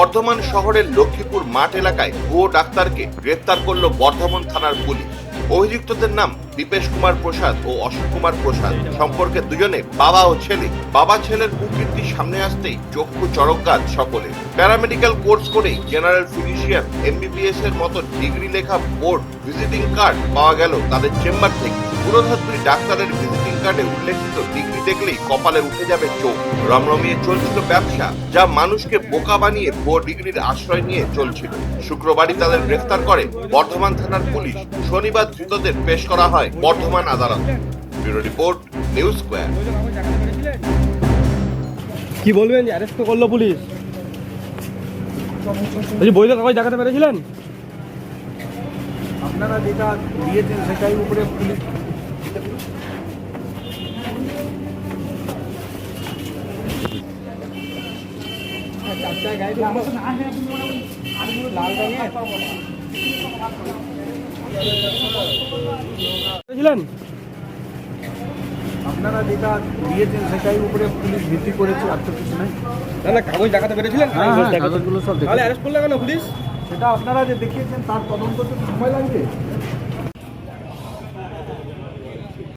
বর্ধমান শহরের লক্ষ্মীপুর মাঠ এলাকায় ভুয়ো ডাক্তারকে গ্রেপ্তার করল বর্ধমান থানার পুলিশ। অভিযুক্তদের নাম দীপেশ কুমার প্রসাদ ও অশোক কুমার প্রসাদ। সম্পর্কে দুজনে বাবা ও ছেলে। বাবা ছেলের কুকীর্তি সামনে আসতেই চক্ষু চরকগাছ সকলে প্যারামেডিক্যাল কোর্স করেই জেনারেল ফিজিশিয়ান, এমবিবিএস এর মতো ডিগ্রি লেখা বোর্ড ভিজিটিং কার্ড পাওয়া গেল তাদের চেম্বার থেকে। পুরোধর দুই ডাক্তারের ভিজিটিং কার্ডে উল্লেখিত ডিগ্রি দেখলেই কপালে উঠে যাবে চোখ। রমরমিয়ে চলছিল ব্যবসা যা মানুষকে বোকা বানিয়ে ভুয়ো ডিগ্রির আশ্রয় নিয়ে চলছিল। শুক্রবারই তাদের গ্রেফতার করে বর্ধমান থানার পুলিশ। শনিবার ধৃতদের পেশ করা হয় বর্ধমান আদালতে। Bureau report news square. কি বলবেন যে অ্যারেস্ট করল পুলিশ? বলছি বৈধ কাগজ দেখাতে পেরেছিলেন? আপনারা যেটা দিয়েছেন সেটাই উপরে পুলিশ আপনারা যেটা দিয়েছেন সেটাই উপরে পুলিশ ভিত্তি করেছে আর তো কিছু নাই। না না কাগজ দেখাতে পেরেছিলেন? হ্যাঁ, হ্যাঁ, কাগজগুলো সব। তাহলে অ্যারেস্ট করলে কেন পুলিশ? সেটা আপনারা যে দেখিয়েছেন তার তদন্ত তো সময় লাগবে।